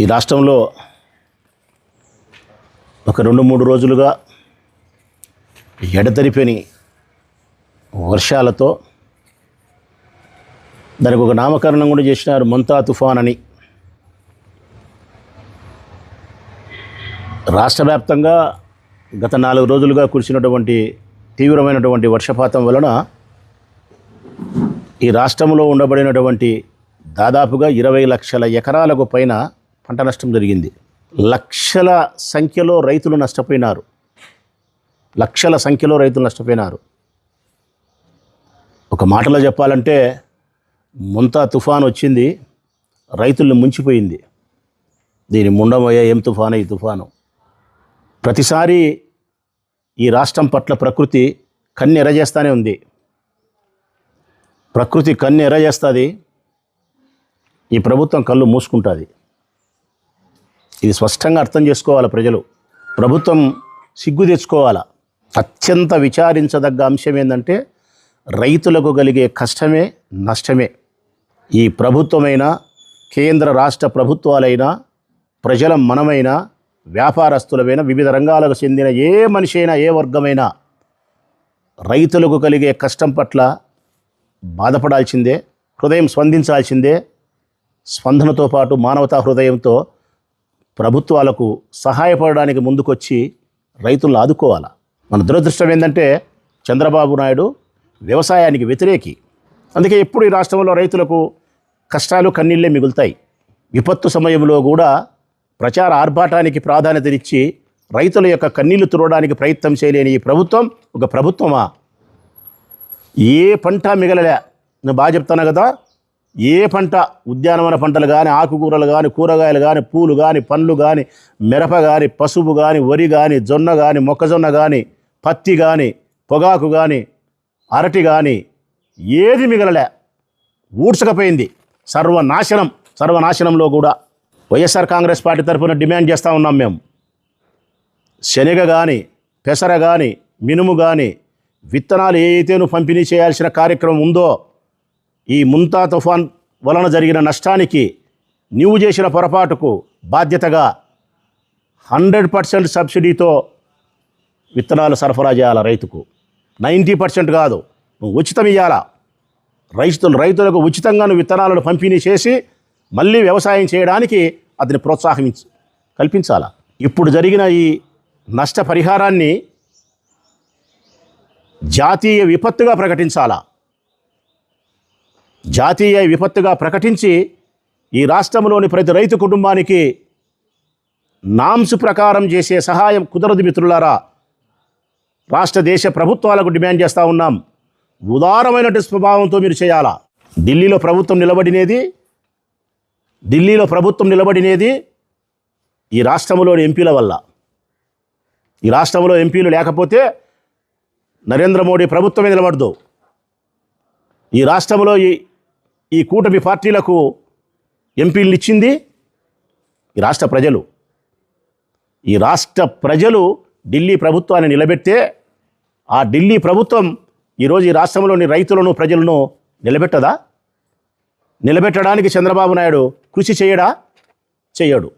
ఈ రాష్ట్రంలో ఒక రెండు మూడు రోజులుగా ఎడతెరిపని వర్షాలతో దానికి ఒక నామకరణం కూడా చేసినారు మొంతా తుఫాన్ అని. రాష్ట్ర వ్యాప్తంగా గత నాలుగు రోజులుగా కురిసినటువంటి తీవ్రమైనటువంటి వర్షపాతం వలన ఈ రాష్ట్రంలో ఉండబడినటువంటి దాదాపుగా ఇరవై లక్షల ఎకరాలకు పైన పంట నష్టం జరిగింది. లక్షల సంఖ్యలో రైతులు నష్టపోయినారు. లక్షల సంఖ్యలో రైతులు నష్టపోయినారు. ఒక మాటలో చెప్పాలంటే ముంతా తుఫాన్ వచ్చింది రైతుల్ని ముంచిపోయింది. దీని ముండమయ్య ఏం తుఫాను? ఈ తుఫాను. ప్రతిసారి ఈ రాష్ట్రం పట్ల ప్రకృతి కన్ను ఎరజేస్తూనే ఉంది. ప్రకృతి కన్ను ఎరజేస్తుంది. ఈ ప్రభుత్వం కళ్ళు మూసుకుంటుంది. ఇది స్పష్టంగా అర్థం చేసుకోవాలి ప్రజలు. ప్రభుత్వం సిగ్గు తెచ్చుకోవాలా? అత్యంత విచారించదగ్గ అంశం ఏంటంటే రైతులకు కలిగే కష్టమే నష్టమే. ఈ ప్రభుత్వమైనా కేంద్ర రాష్ట్ర ప్రభుత్వాలైనా ప్రజల మనమైనా వ్యాపారస్తులమైన వివిధ రంగాలకు చెందిన ఏ మనిషి అయినా ఏ వర్గమైనా రైతులకు కలిగే కష్టం పట్ల బాధపడాల్సిందే హృదయం స్పందించాల్సిందే. స్పందనతో పాటు మానవతా హృదయంతో ప్రభుత్వాలకు సహాయపడడానికి ముందుకొచ్చి రైతులను ఆదుకోవాలి? మన దురదృష్టం ఏంటంటే చంద్రబాబు నాయుడు వ్యవసాయానికి వ్యతిరేకి. అందుకే ఎప్పుడు ఈ రాష్ట్రంలో రైతులకు కష్టాలు కన్నీళ్ళే మిగులుతాయి. విపత్తు సమయంలో కూడా ప్రచార ఆర్భాటానికి ప్రాధాన్యతనిచ్చి రైతుల యొక్క కన్నీళ్ళు తుడవడానికి ప్రయత్నం చేయలేని ఈ ప్రభుత్వం ఒక ప్రభుత్వమా? ఏ పంట మిగలలే? నేను బాగా చెప్తాను కదా. ఏ పంట ఉద్యానవన పంటలు కానీ ఆకుకూరలు కానీ కూరగాయలు కానీ పూలు కానీ పండ్లు కానీ మిరప కానీ పసుపు కానీ వరి కానీ జొన్న కానీ మొక్కజొన్న కానీ పత్తి కానీ పొగాకు కానీ అరటి కానీ ఏది మిగలలే? ఊడ్చకపోయింది. సర్వనాశనం సర్వనాశనంలో కూడా వైఎస్ఆర్ కాంగ్రెస్ పార్టీ తరఫున డిమాండ్ చేస్తూ ఉన్నాం మేము. శనగ కానీ పెసర కానీ మినుము కానీ విత్తనాలు ఏ పంపిణీ చేయాల్సిన కార్యక్రమం ఉందో ఈ ముంతా తుఫాన్ వలన జరిగిన నష్టానికి నీవు చేసిన పొరపాటుకు బాధ్యతగా హండ్రెడ్ పర్సెంట్ సబ్సిడీతో విత్తనాలు సరఫరా చేయాలి రైతుకు? నైంటీ పర్సెంట్ కాదు. నువ్వు ఉచితం ఇవ్వాలా రైతులు రైతులకు ఉచితంగా నువ్వు విత్తనాలను పంపిణీ చేసి మళ్ళీ వ్యవసాయం చేయడానికి అతని ప్రోత్సాహించ కల్పించాలా? ఇప్పుడు జరిగిన ఈ నష్టపరిహారాన్ని జాతీయ విపత్తుగా ప్రకటించాలా? జాతీయ విపత్తుగా ప్రకటించి ఈ రాష్ట్రంలోని ప్రతి రైతు కుటుంబానికి నామ్స్ ప్రకారం చేసే సహాయం కుదరదు మిత్రులారా. రాష్ట్ర దేశ ప్రభుత్వాలకు డిమాండ్ చేస్తూ ఉన్నాం. ఉదారమైనటువంటి స్వభావంతో మీరు చేయాలా? ఢిల్లీలో ప్రభుత్వం నిలబడినది ఢిల్లీలో ప్రభుత్వం నిలబడినేది ఈ రాష్ట్రంలోని ఎంపీల వల్ల. ఈ రాష్ట్రంలో ఎంపీలు లేకపోతే నరేంద్ర మోడీ ప్రభుత్వమే నిలబడదు. ఈ రాష్ట్రంలో ఈ ఈ కూటమి పార్టీలకు ఎంపీలు ఇచ్చింది ఈ రాష్ట్ర ప్రజలు. ఈ రాష్ట్ర ప్రజలు ఢిల్లీ ప్రభుత్వాన్ని నిలబెడితే ఆ ఢిల్లీ ప్రభుత్వం ఈరోజు ఈ రాష్ట్రంలోని రైతులను ప్రజలను నిలబెట్టదా? నిలబెట్టడానికి చంద్రబాబు నాయుడు కృషి చేయడా? చేయడు.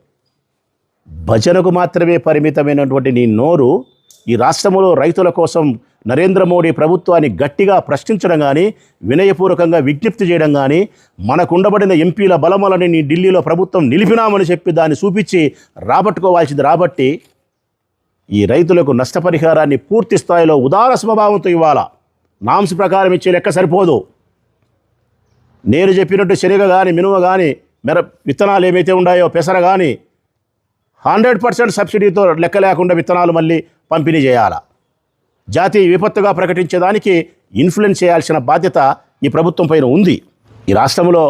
భజనకు మాత్రమే పరిమితమైనటువంటి నీ నోరు ఈ రాష్ట్రంలో రైతుల కోసం నరేంద్ర మోడీ ప్రభుత్వాన్ని గట్టిగా ప్రశ్నించడం కానీ వినయపూర్వకంగా విజ్ఞప్తి చేయడం కానీ మనకుండబడిన ఎంపీల బలమలని నీ ఢిల్లీలో ప్రభుత్వం నిలిపినామని చెప్పి దాన్ని చూపించి రాబట్టుకోవాల్సింది రాబట్టి ఈ రైతులకు నష్టపరిహారాన్ని పూర్తి స్థాయిలో ఉదార స్వభావంతో ఇవ్వాలా? నామ్స్ ప్రకారం ఇచ్చే లెక్క సరిపోదు. నేను చెప్పినట్టు శనగ కానీ మినువ కానీ మెర విత్తనాలు ఏమైతే ఉన్నాయో పెసర కానీ హండ్రెడ్ పర్సెంట్ సబ్సిడీతో లెక్క లేకుండా విత్తనాలు మళ్ళీ పంపిణీ చేయాలా? జాతీయ విపత్తుగా ప్రకటించేదానికి ఇన్ఫ్లుయెన్స్ చేయాల్సిన బాధ్యత ఈ ప్రభుత్వం పైన ఉంది. ఈ రాష్ట్రంలో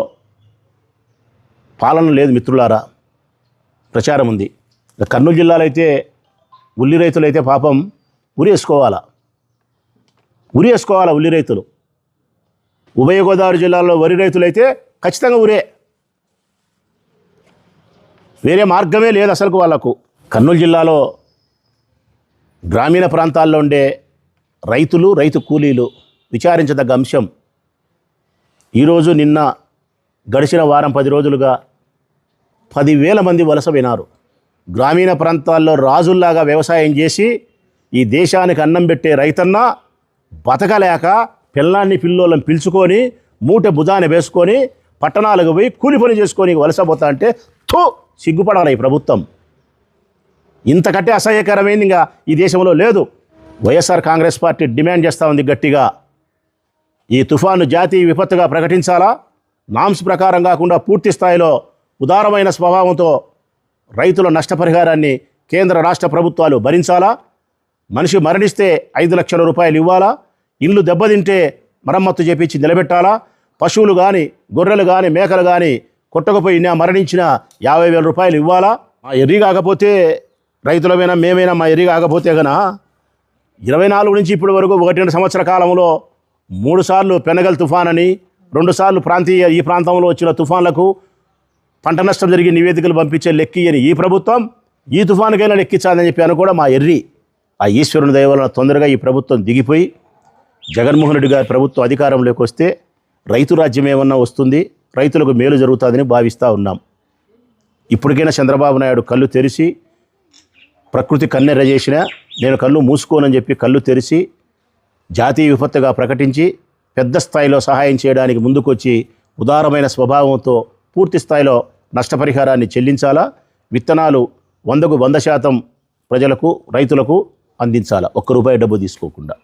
పాలన లేదు మిత్రులారా. ప్రచారం ఉంది. కర్నూలు జిల్లాలో అయితే ఉల్లి రైతులు అయితే పాపం ఉరి వేసుకోవాలా? ఉరి వేసుకోవాలా ఉల్లి రైతులు? ఉభయ గోదావరి జిల్లాలో వరి రైతులైతే ఖచ్చితంగా ఉరే. వేరే మార్గమే లేదు అసలుకు వాళ్ళకు. కర్నూలు జిల్లాలో గ్రామీణ ప్రాంతాల్లో ఉండే రైతులు రైతు కూలీలు విచారించదగ్గ అంశం. ఈరోజు నిన్న గడిచిన వారం పది రోజులుగా పదివేల మంది వలస వినారు గ్రామీణ ప్రాంతాల్లో రాజుల్లాగా వ్యవసాయం చేసి ఈ దేశానికి అన్నం పెట్టే రైతన్న బతకలేక పిల్లాన్ని పిల్లోళ్ళని పిలుచుకొని మూట భుజాన్ని వేసుకొని పట్టణాలకు పోయి కూలి పని చేసుకొని వలసపోతా అంటే థూ! సిగ్గుపడాలి ఈ ప్రభుత్వం. ఇంతకంటే అసహ్యకరమైంది ఇంకా ఈ దేశంలో లేదు. వైఎస్ఆర్ కాంగ్రెస్ పార్టీ డిమాండ్ చేస్తూ ఉంది గట్టిగా. ఈ తుఫాను జాతీయ విపత్తుగా ప్రకటించాలా? నామ్స్ ప్రకారం కాకుండా పూర్తి స్థాయిలో ఉదారమైన స్వభావంతో రైతుల నష్టపరిహారాన్ని కేంద్ర రాష్ట్ర ప్రభుత్వాలు భరించాలా? మనిషి మరణిస్తే ఐదు లక్షల రూపాయలు ఇవ్వాలా? ఇల్లు దెబ్బతింటే మరమ్మత్తు చేపించి నిలబెట్టాలా? పశువులు కానీ గొర్రెలు కానీ మేకలు కానీ కొట్టకపోయినా మరణించిన యాభై వేల రూపాయలు ఇవ్వాలా? మా ఎర్రి కాకపోతే రైతులమైనా మేమైనా మా ఎర్రి కాకపోతే గనా? ఇరవై నాలుగు నుంచి ఇప్పటి వరకు ఒకటి రెండు సంవత్సర కాలంలో మూడుసార్లు పెనగల్ తుఫాన్ అని రెండుసార్లు ప్రాంతీయ ఈ ప్రాంతంలో వచ్చిన తుఫాన్లకు పంట నష్టం జరిగి నివేదికలు పంపించే లెక్కియని ఈ ప్రభుత్వం ఈ తుఫానుకైనా లెక్కించాలని చెప్పి అని కూడా మా ఎర్రి ఆ ఈశ్వరుని దయ వలన తొందరగా ఈ ప్రభుత్వం దిగిపోయి జగన్మోహన్ రెడ్డి గారి ప్రభుత్వం అధికారంలోకి వస్తే రైతు రాజ్యం ఏమన్నా వస్తుంది? రైతులకు మేలు జరుగుతుందని భావిస్తూ ఉన్నాం. ఇప్పటికైనా చంద్రబాబు నాయుడు కళ్ళు తెరిచి ప్రకృతి కన్నెర్ర చేసిన నేను కళ్ళు మూసుకోనని చెప్పి కళ్ళు తెరిచి జాతీయ విపత్తుగా ప్రకటించి పెద్ద స్థాయిలో సహాయం చేయడానికి ముందుకొచ్చి ఉదారమైన స్వభావంతో పూర్తి స్థాయిలో నష్టపరిహారాన్ని చెల్లించాలా? విత్తనాలు వందకు వంద శాతం ప్రజలకు రైతులకు అందించాలా? ఒక్క రూపాయి డబ్బు తీసుకోకుండా.